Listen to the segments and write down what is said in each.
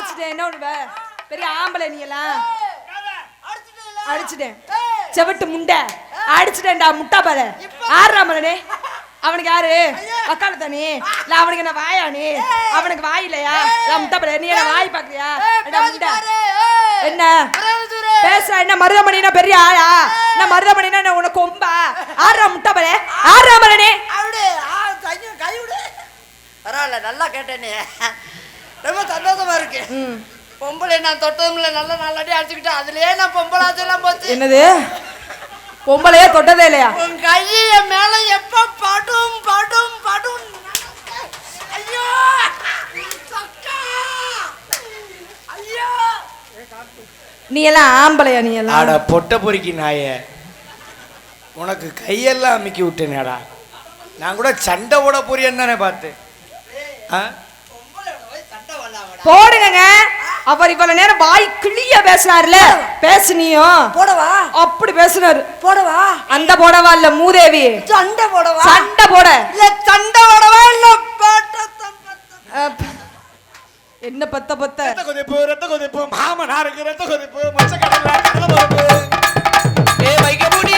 அடிச்சிட்டேன். என்ன ஒண்ணு பெரிய ஆம்பளை நீ எல்லாம். அடிச்சிட்டேன். செவட்டு முண்டை. அடிச்சிட்டேன்டா முட்டா பால ஆடுறா மலனே? அவனுக்கு யாரு? வக்கால தானே? இல்ல அவனுக்கு என்ன வாயா நீ? அவனுக்கு வாய் இல்லையா? இல்ல முட்டா பால நீ என்ன வாய் பாக்குறியா முண்டை. என்ன? பேசுற என்ன மருதமணினா பெரிய ஆளா? என்ன மருதமணினா என்ன உனக்கு கொம்பா? ஆடுறா முட்டா பால ஆடுறா மலனே? பரவாயில்ல நல்லா கேட்டேனே. ரொம்ப சந்தோஷமா இருக்கு. பொம்பளை நான் தொட்டதும் இல்லை நல்லா நல்லடி அடிச்சுக்கிட்டேன் அதுலயே நான் பொம்பளை ஆச்செல்லாம் போச்சு. என்னது? பொம்பளையே தொட்டதே இல்லையா? உன் கை என் மேல எப்ப படும் படும் படும். ஐயோ! சக்கா! ஐயோ! நீ எல்லாம் ஆம்பளையா நீ எல்லாம்? ஆட பொட்ட பொறுக்கி நாய. உனக்கு கையெல்லாம் அமுக்கி விட்டேனேடா. நான் கூட சண்டை ஓட போறியன்னு தானே பார்த்தேன். ஆ? பொம்பளை போய் சண்டை வரலாமடா போடுங்க அவர் இவ்வளவு நேரம் வாய் கிளிய பேசினார்ல பேசுனியும் போடவா? அப்படி பேசுனாரு. போடவா? அந்த போடவா இல்ல மூதேவி? சண்டை போடவா? சண்டை போட. இல்ல சண்டை போடவா இல்ல. என்ன பத்த பத்த? ரத்த கொதிப்பு ரத்த கொதிப்பு மாமனாருக்கு ரத்த கொதிப்பு மச்சக்கடல கடல பருப்பு ஏ வைக்க முடி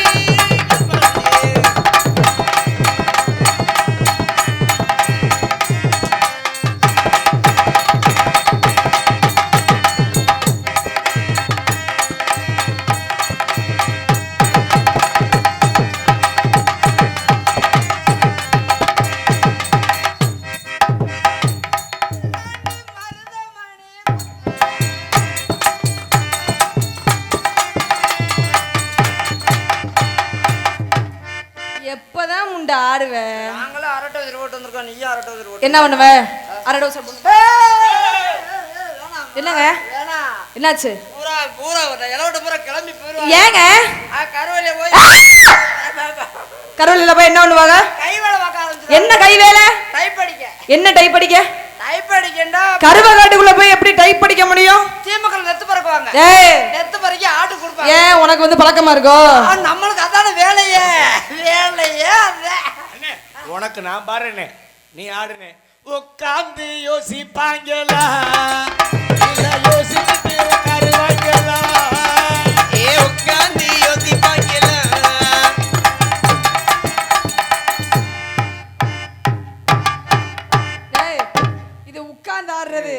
என்ன பண்ணுவ? அரை டோஸ் என்னங்க? வேணாம் என்னாச்சு? பூரா பூரா இலவட்ட பூரா கிளம்பி போயிருவா ஏங்க? கருவலைய போய் கருவலில போய் என்ன பண்ணுவாங்க? கை வேலை பார்க்க என்ன கை வேலை? டைப் அடிக்க. என்ன டைப் அடிக்க? டைப் அடிக்கண்டா கருவகாட்டுக்குள்ள போய் எப்படி டைப் அடிக்க முடியும்? தீமக்கள் நெத்து பறக்குவாங்க. ஏய்! நெத்து பறக்கி ஆட்டு கொடுப்பாங்க. ஏன் உனக்கு வந்து பழக்கமா இருக்கோ? நம்மளுக்கு அதான வேலையே. வேலையே உனக்கு நான் பாருனே நீ ஆடுனே. உட்காந்து யோசிப்பாங்களா? இல்ல யோசிச்சுட்டு உட்காருவாங்களா ஏ உட்கார்ந்து யோசிப்பாங்களா? ஏய் இது உட்கார்ந்து ஆடுறது.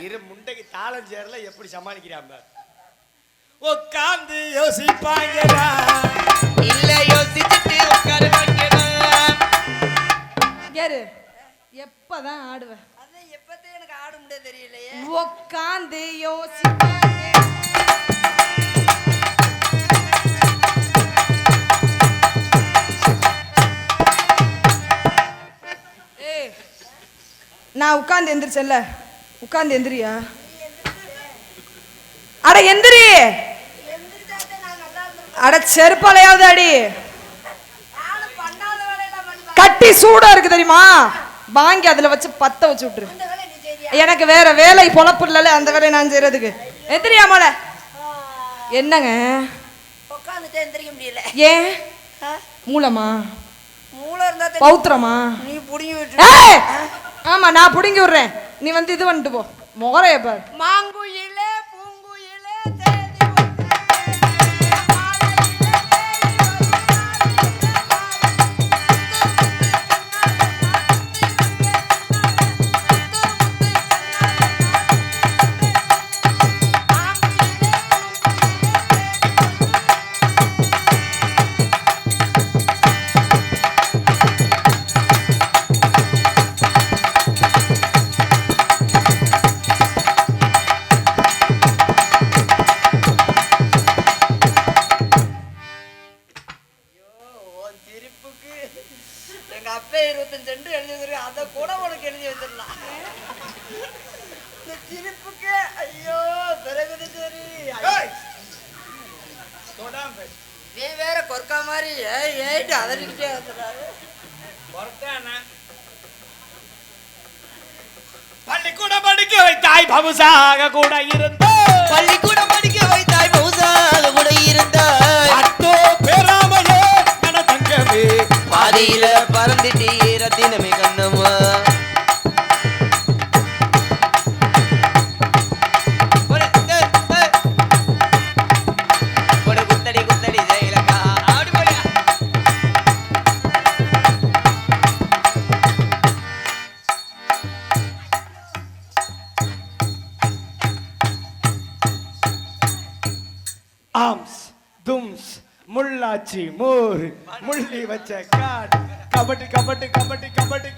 இரு முண்டைக்கு தாளம் சேரல எப்படி சமாளிக்கிறான் பார். உட்காந்து யோசிப்பாங்களா? இல்ல யோசிச்சுட்டு உட்காருவாங்களா கேரு எப்பதான் ஆடுவ அது எப்பத்தே எனக்கு ஆட முடியாது தெரியலையே. உட்காந்து யோசிப்பாங்க ஏய், நான் உட்கார்ந்து எந்திரிச்சேன்ல. உட்கார்ந்து எந்திரியா? அட எந்திரி! அட செருப்பாலையாவது அடி ஆளு பண்ணாத வேலையெல்லாம் பண்ணி கட்டி சூடா இருக்கு தெரியுமா? வாங்கி அதுல வச்சு பத்த வச்சு விட்டுரு. எனக்கு வேற வேலை பொழப்பு இல்லல அந்த வேலையை நான் செய்யறதுக்கு. எந்திரியா மோல என்னங்க? உட்காந்துட்டே எந்திரிக்க முடியல. ஏன்? மூலமா மூளை இருந்தா. பௌத்திரமா? நீ புடிங்கி விட்டு! ஆமா நான் புடுங்கி விடுறேன். நீ வந்து இது பண்ணிட்டு போ. முகரைய பாரு. மாங்குயிலே பாதியில வச்ச காட் kabaddi kabaddi kabaddi kabaddi kabaddi kabaddi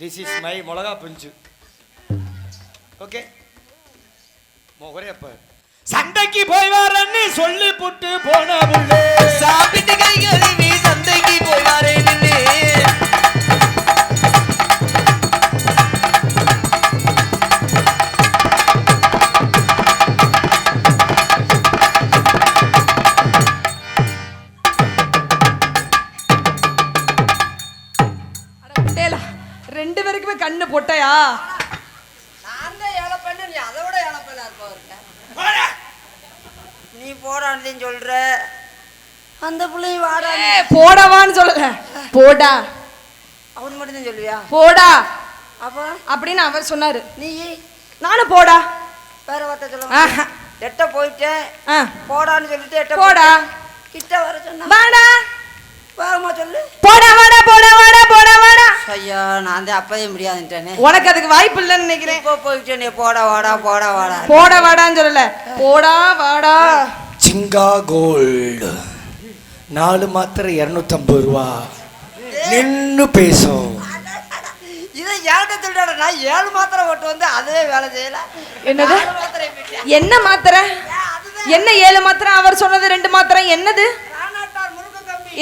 this is my மிளகா புஞ்சு ஓகே முகரே சண்டைக்கு போய் வரேன்னு சொல்லி புட்டு போன சாப்பிட்டு கை கழுவி சந்தைக்கு போய் வரேன் அந்த பிள்ளையும் வாடா. போடவான்னு சொல்லல. போடா. அவன் மட்டும் தான் சொல்லுவியா? போடா. அப்போ? அப்படின்னு அவர் சொன்னாரு. நீ நானும் போடா. வேற வார்த்தை சொல்ல ஆஹா. எட்ட போயிட்டேன். ஆ, போடான்னு சொல்லிட்டு எட்ட போடா. கிட்ட வர சொன்னா. வாடா. வேகமா சொல்லு. போடா வாடா போடா வாடா போடா வாடா. ஐயா நான் தான் அப்பவே முடியாதுன்ட்டேனே. உனக்கு அதுக்கு வாய்ப்பு இல்லைன்னு நினைக்கிறேன். இப்போ போயிட்டேனே போடா வாடா போடா வாடா. போடா வாடான்னு சொல்லல. போடா வாடா. சிங்கா கோல்டு. நாலு மாத்திரை இரநூத்தம்பது ரூபா. நின்னு பேசும் இதை ஏன்ட்ட சொல்லிட்டாட நான் ஏழு மாத்திரை ஓட்டு வந்து அதே வேலை செய்யல. என்னது? என்ன மாத்திரை? என்ன ஏழு மாத்திரை? அவர் சொன்னது ரெண்டு மாத்திரை. என்னது?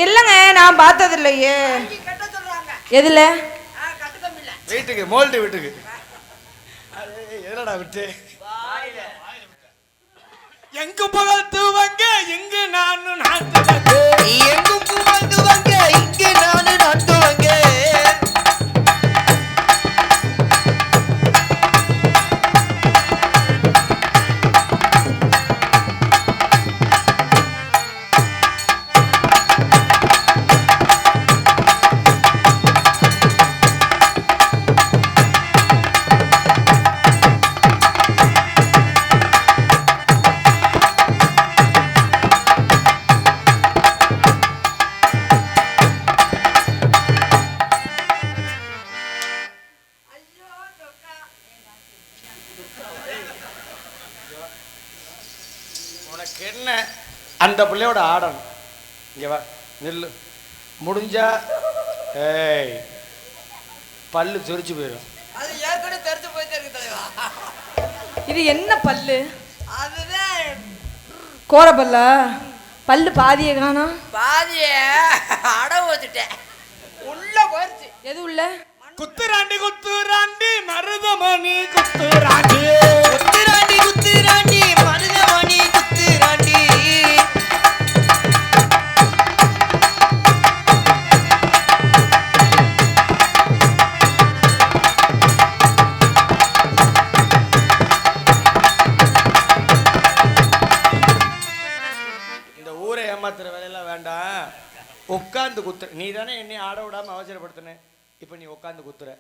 இல்லைங்க நான் பார்த்தது இல்லையே இங்க கட்ட சொல்றாங்க. எதுல? ஆ, கட்டு கம்பி இல்ல வீட்டுக்கு மோல்டு வீட்டுக்கு. எதுலடா விட்டு? எங்கு புகழ்த்துவங்க எங்கு நானும் நாட்டுவங்க உனக்கு என்ன? அந்த பிள்ளையோட ஆடணும் இங்க வா நில்லு. முடிஞ்சா ஏய் பல்லு சொரிச்சு போயிடும் அது ஏற்கனவே தெரிஞ்சு போயிட்டே இருக்கு தலைவா. இது என்ன பல்லு? அதுதான். கோர பல்லா? பல்லு பாதியை காணோம் பாதிய. அடவு வச்சுட்டேன் உள்ள போயிருச்சு. எது உள்ள? குத்துராண்டி குத்துராண்டி மருதமணி குத்துராண்டி. குத்துராண்டி, குத்துராண்டி, உட்காந்து குத்துற. நீ தானே என்னை ஆட விடாம அவசரப்படுத்தின. இப்ப நீ உட்காந்து குத்துற.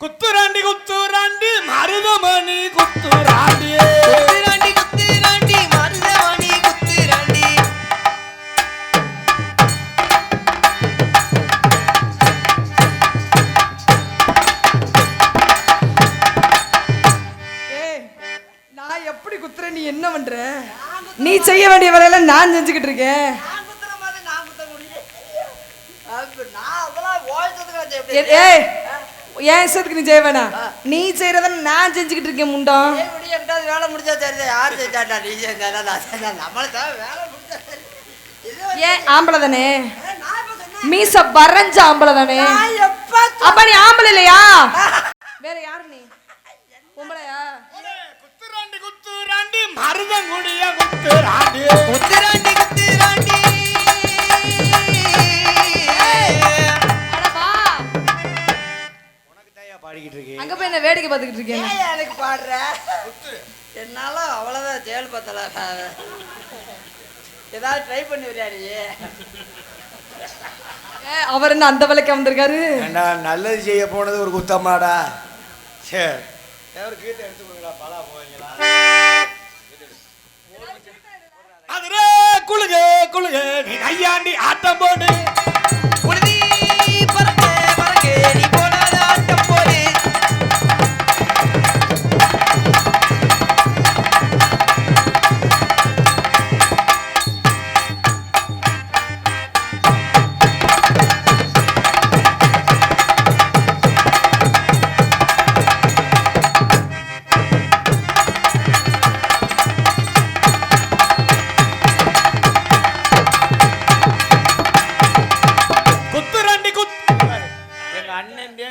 குத்துராண்டி குத்துராண்டி மருதமணி குத்துராண்டி குத்துராண்டி, குத்துராண்டி, மருதமணி குத்துராண்டி. நான் எப்படி குத்துறேன்? நீ என்ன பண்ற? நீ செய்ய வேண்டிய வேலையெல்லாம் நான் செஞ்சுக்கிட்டு இருக்கேன் நான் குத்துற மாதிரி நான் குத்த முடியும் அப்ப நான் அதெல்லாம் ஓய்ச்சதுக்கு ஏ- எப்படி ஏய் என் இஷ்டத்துக்கு நீ செய்ய வேணாம் நீ செய்யறத நான் செஞ்சுக்கிட்டு இருக்கேன் முண்டம் வேலை முடிஞ்சா சரிதான் யார் செஞ்சாட்டா நீ செஞ்சாடா நம்மளை தவிர வேலை சரி. வந்து- ஏன் ஆம்பளை தானே. மீச வரைஞ்ச ஆம்பளை தானே? அப்ப நீ ஆம்பளை இல்லையா? வேற யாரு நீ? பொம்பளையா? குத்துராண்டி குத்துராண்டி மருதங்குடிய குத்துராண்டி, குத்துராண்டி. பாடிக்கிட்டு இருக்கேன் அங்க போய் என்ன வேடிக்கை பார்த்துக்கிட்டு இருக்கேன் ஏன் எனக்கு பாடுற? என்னால அவ்வளவுதான் ஜெயல் பத்தல ஏதாவது ட்ரை பண்ணி விளையாடி ஏ, அவர் என்ன அந்த விலைக்கு வந்திருக்காரு? ஏண்டா நல்லது செய்ய போனது ஒரு குத்தமாடா சரி ஒரு கீட்டை எடுத்து கொடுங்களா பலா போவீங்களா? அதுரே குளுக குளுக நீ கையாண்டி ஆட்டம் போடு.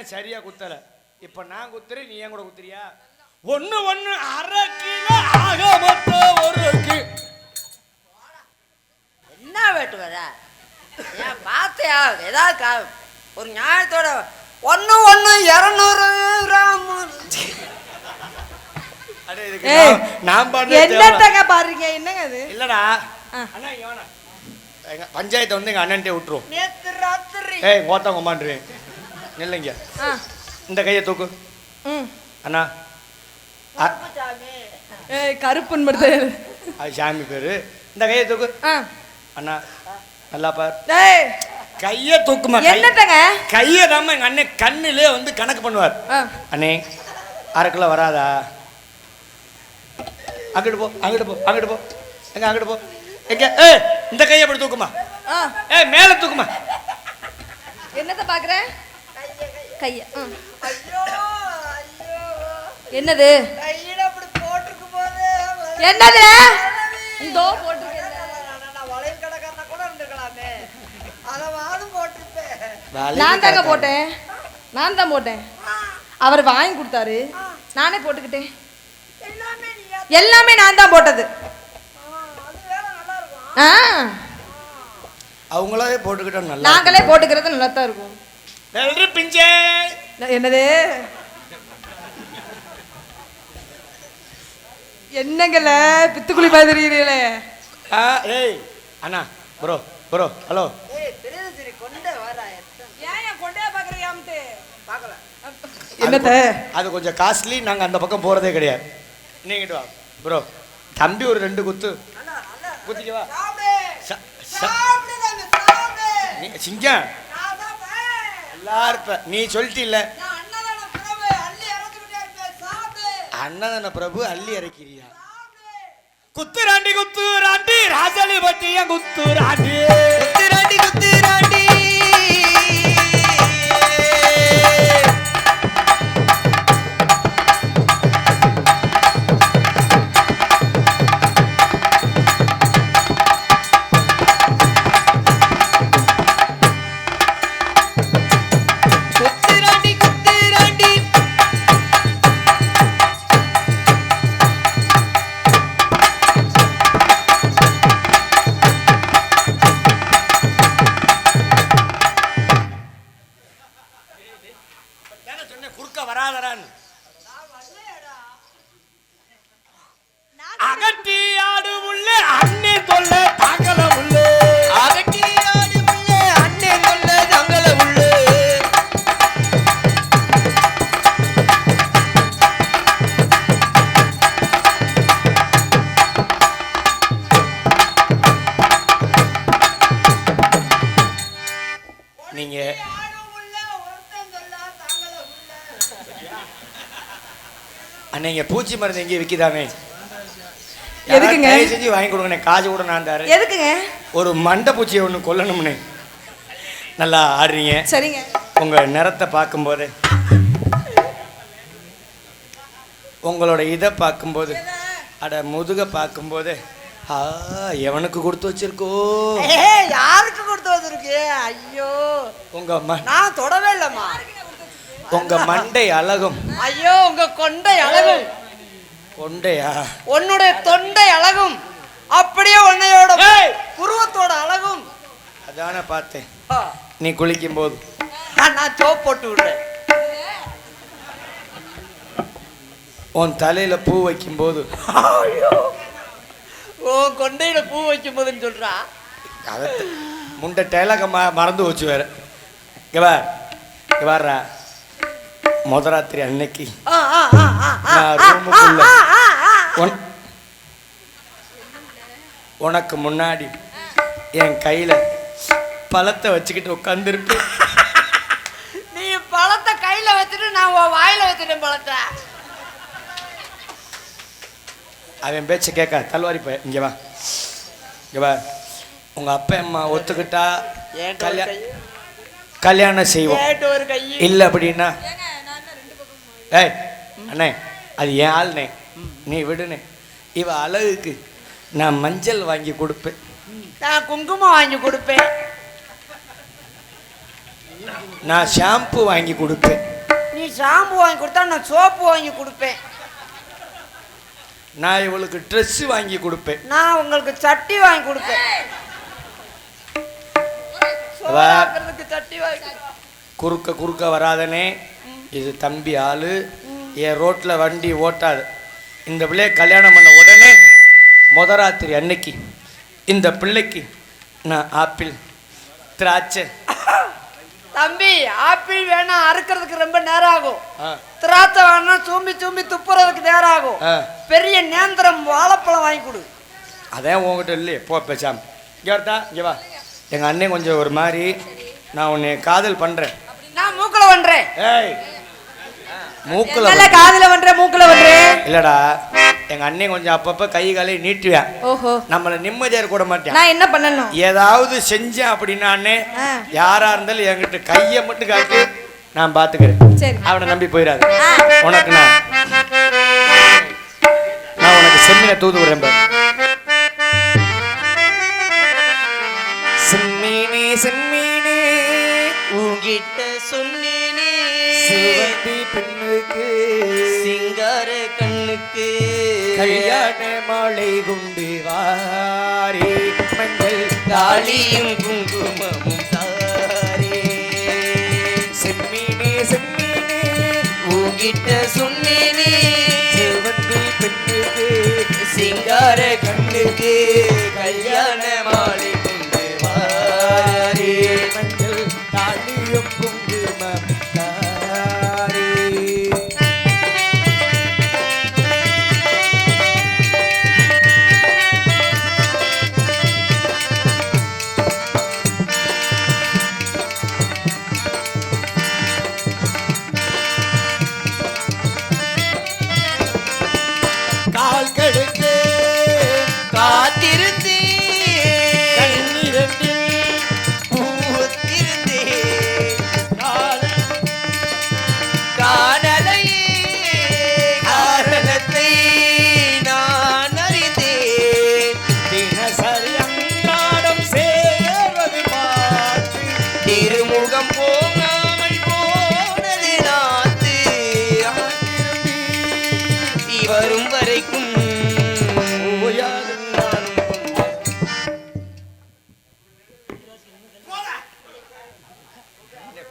சரியா குத்தல. இப்ப நான் குத்துறேன் நீ ஏன் கூட குத்துறியா? ஒண்ணு ஒண்ணு அரை கிலோ ஆக மொத்தம் ஒரு கி என்ன வேட்டு வர ஏன் பார்த்தியா? ஏதாவது கா- ஒரு நியாயத்தோட ஒன்று ஒன்று இரநூறு கிராம். அடே இதுக்கு ஏய், நான்- நான் பண்ண என்னத்தங்க பாருங்க என்னங்க அது? இல்லடா. ஆ. அண்ணா இங்க வாண்ணா. எங்க பஞ்சாயத்தை வந்து எங்க அண்ணன்ட்டே விட்டுரும் நேற்று ராத்திரி. ஏய் நில்லைங்க. ஆ. இந்த கையை தூக்கு. ம். அண்ணா படுத்து அது சாமி பேரு. இந்த கையை தூக்கு. ஆ. அண்ணா நல்லா பார். டேய் கையை தூக்குமா? கை- என்னத்தங்க? கையை தாம்மா எங்க அண்ணன் கண்ணிலே வந்து கணக்கு பண்ணுவார். ஆ. அண்ணே அரை கிலோ வராதா? அங்கிட்டு போ அங்கிட்டு போ அங்கிட்டு போ. எங்க அங்கிட்டு போ. எங்க ஏ இந்த கையை அப்படி தூக்குமா? ஆ. ஏ மேல தூக்குமா? என்னத்த பாக்குற? கைய என்னது? என்னது? போட்டிருக்கேன். நான் வளையல் கடைக்காரனா கூட இருந்திருக்கலாமே. அதை வாதும் போட்டிருப்பேன். நான் தாங்க போட்டேன். நான் தான் போட்டேன். அவர் வாங்கி கொடுத்தாரு. நானே போட்டுக்கிட்டேன். எல்லாமே நீ எல்லாமே நான் தான் போட்டது. ஆ அவங்களாவே போட்டுக்கிட்டா நல்லா நாங்களே போட்டுக்கிறது நல்லா தான் இருக்கும். வெள்ளரி பிஞ்சே. என்னது? என்னங்கல? பித்துக்குழி மாதிரிங்களே ஆ ஏய் அண்ணா ப்ரோ ப்ரோ ஹலோ என்னத்த? அது கொஞ்சம் காஸ்ட்லி நாங்கள் அந்த பக்கம் போகிறதே கிடையாது. நீங்கிட்டு வா ப்ரோ தம்பி ஒரு ரெண்டு குத்து. குத்திக்கவா? சிங்கம். நல்லா இருப்ப. நீ சொல்லிட்டில்ல. நான் அன்னதான பிரபு, அள்ளி இறக்கிறியா? குத்துராண்டி குத்துராண்டி ராஜலி பட்டிய குத்துராண்டி குத்துராண்டி குத்துராண்டி சொன்னேன் குறுக்க வராதரான்னு அகட்டி பூச்சி மருந்து எங்கேயும் விற்கிதாமே? எதுக்குங்க? செஞ்சு வாங்கி கொடுங்கண்ணே காசு கூட நான் தரேன். எதுக்குங்க? ஒரு மண்டை பூச்சியை ஒன்று கொல்லணும்னு. நல்லா ஆடுறீங்க. சரிங்க. உங்க நிறத்தை பார்க்கும்போது உங்களோட இதை பார்க்கும்போது அட முதுக பார்க்கும்போது ஆ எவனுக்கு கொடுத்து வச்சிருக்கோ? யாருக்கு கொடுத்து வந்திருக்கு? ஐயோ. உங்க நான் தொடவே இல்லம்மா. உங்க மண்டை அழகும். ஐயோ உங்க கொண்டை அழகும். கொண்டையா உன்னுடைய தொண்டை அழகும். அப்படியே உன்னையோட ஏய்! புருவத்தோட அழகும். அதானே பார்த்தேன். நீ குளிக்கும் போது நான் சோப் போட்டு விடுறேன். உன் தலையில பூ வைக்கும்போது. ஓ கொண்டையில பூ வைக்கும் போதுன்னு சொல்றா. அதை முண்டை டைலாக ம மறந்து வச்சு வேற. இவா இவாரா முதராத்திரி அன்னைக்கு ஆ, ஆ, ஆ, ஆ, ஆ, நான் ரூமுக்குள்ள. உனக்கு முன்னாடி என் கையில பழத்தை வச்சுக்கிட்டு உட்காந்துருப்பேன் நீ பழத்தை கையில வச்சுட்டு நான் உன் வாயில வச்சுட்டேன் பழத்தை. அவன் பேச்ச கேட்க தல்வாரி போய் இங்க வா. இங்க வா. உங்க அப்பா அம்மா ஒத்துக்கிட்டா ஏன்ட்ட ஒரு கல்யா கை கல்யாணம் செய்வோம். இல்ல அப்படின்னா ஏய் அண்ணே அது என் ஆள்னே. நீ விடுனே. இவ அழகுக்கு நான் மஞ்சள் வாங்கி கொடுப்பேன். நான் குங்குமம் வாங்கி கொடுப்பேன். நான் ஷாம்பு வாங்கி கொடுப்பேன். நீ ஷாம்பு வாங்கி கொடுத்தா நான் சோப்பு வாங்கி கொடுப்பேன். நான் இவளுக்கு ட்ரெஸ் வாங்கி கொடுப்பேன். நான் உங்களுக்கு சட்டி வாங்கி கொடுப்பேன். குறுக்க குறுக்க வராதனே. இது தம்பி ஆளு. என் ரோட்ல வண்டி ஓட்டாது. இந்த பிள்ளைய கல்யாணம் பண்ண உடனே முதராத்திரி அன்னைக்கு இந்த பிள்ளைக்கு நான் ஆப்பிள் திராட்சை. தம்பி ஆப்பிள் வேணா அறுக்கிறதுக்கு ரொம்ப நேரம் ஆகும் திராட்சை வேணா சூம்பி சூம்பி துப்புறதுக்கு நேரம் ஆகும். பெரிய நேந்திரம் வாழைப்பழம் வாங்கி கொடு. அதான் உங்ககிட்ட இல்லையே. போ பேசாம. இங்கே வரட்டா இங்கே வா. எங்கள் அண்ணன் கொஞ்சம் ஒரு மாதிரி நான் உன்னை காதல் பண்ணுறேன் நான் மூக்கல பண்றேன். ஏய். மூக்கில் காதுல பண்ற மூக்குல பண்ற இல்லைடா எங்கள் அண்ணன் கொஞ்சம் அப்பப்போ கை காலை நீட்டுவேன். ஓஹோ. நம்மளை நிம்மதியாக கூட மாட்டேன். நான் என்ன பண்ணணும்? ஏதாவது செஞ்சேன் அப்படின்னானே ஆ. யாரா இருந்தாலும் என்கிட்ட கையை மட்டும் காட்டு நான் பாத்துக்கிறேன். சரி. அவனை நம்பி போயிடாது. உனக்கு நான் நான் உனக்கு செம்மினை தூது விடுறேன் பெண்ணுக்கு சிங்கார கண்ணுக்கு. கல்யாண மாலை குண்டு வாரி. மஞ்சள் தாலியும் குங்குமமும் தாரே. செம்மீனே செம்மீனே. உங்கிட்ட சொன்னேனே சிவந்தி பெண்ணுக்கு. சிங்கார கண்ணுக்கு. கல்யாண மாலை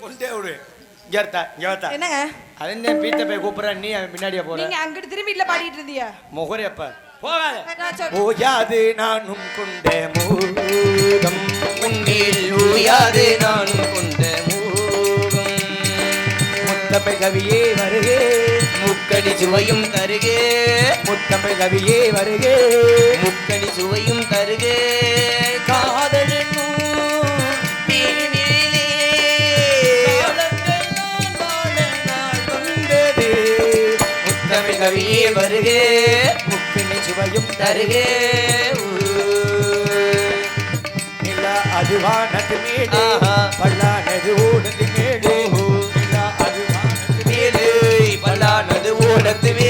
கொண்டே விடு. இங்க இருத்தா, இங்க வாத்தா. என்னங்க? அவன் தான் பீத்த போய் நீ அவன் பின்னாடியே போற? நீங்க அங்கிட்டு திரும்பி இல்ல பாடிட்டு இருந்தியா? முகரே அப்ப. போகாத. நான் சொல்~ ஓயாது நானும் கொண்ட மூகம். உன்னில் ஊயாது நானும் கொண்ட மோகம். முத்தமிழ் கவியே வருகே. முக்கடி சுவையும் தருகே. முத்தமிழ் கவியே வருகே. முக்கடி சுவையும் தருகே. காதலினும் கவியே வருகே முக்கினி சுவையும் தருகே. நிலா அது வானத்து மேடு. பல்லானது ஓடுது மேடு நிலா அது வானத்து மேலு. பல்லானது ஓடத்து மேலு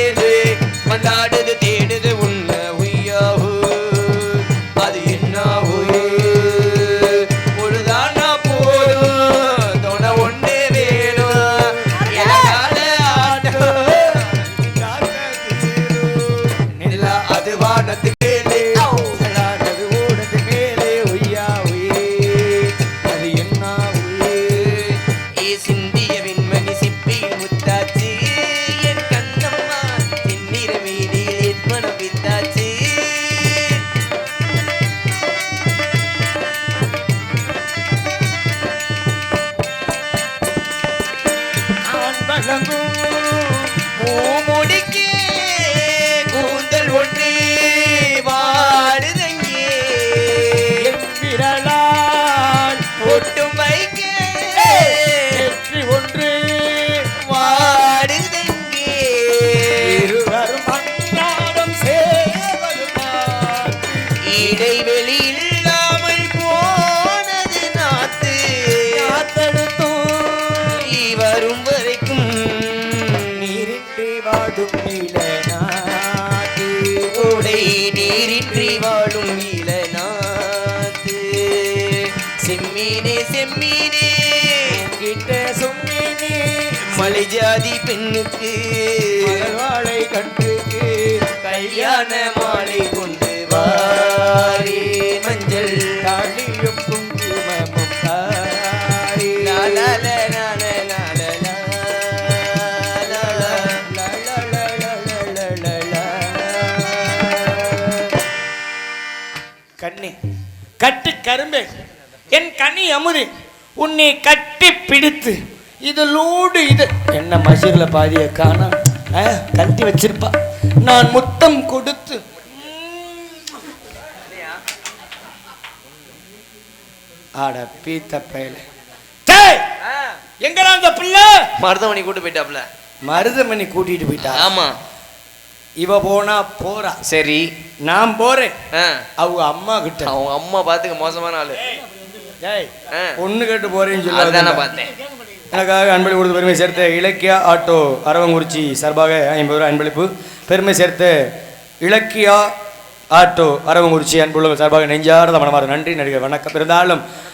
வாடும் நீலநாட்டு ஓடை நீரின்றி வாழும் இளநாத்து செம்மீனே செம்மீனே கிட்ட சொம்மீனே மலை ஜாதி பெண்ணுக்கு வாழை கண்டுக்கு கல்யாண மாலை கொண்டு வாரி. மஞ்சள் கரும்பே. என் கனி அமுது. உன்னை கட்டி பிடித்து. இது லூடு இது. என்ன மசூர்ல பாதிய காணோம் ஆ, கட்டி வச்சிருப்பா. நான் முத்தம் கொடுத்து. ஆட பீத்த பயல. டேய் எங்கடா அந்த பிள்ளை? மருதமணி கூட்டு போயிட்டாப்ல மருதமணி கூட்டிட்டு போயிட்டா? ஆமா. இவ போனா போறா. சரி. நான் போறேன். அவங்க அம்மா கிட்ட. அவங்க அம்மா பாத்துக்க மோசமான ஆளு. பொண்ணு கேட்டு போறேன்னு சொல்லி நான் பார்த்தேன். எனக்காக அன்பளி கொடுத்து பெருமை சேர்த்த இலக்கியா ஆட்டோ அரவங்குறிச்சி சார்பாக ஐம்பது ரூபாய் அன்பளிப்பு. பெருமை சேர்த்த இலக்கியா ஆட்டோ அரவங்குறிச்சி அன்புள்ளவர்கள் சார்பாக நெஞ்சார்ந்த மனமாறு நன்றி நடிகர் வணக்கம். இருந்தாலும்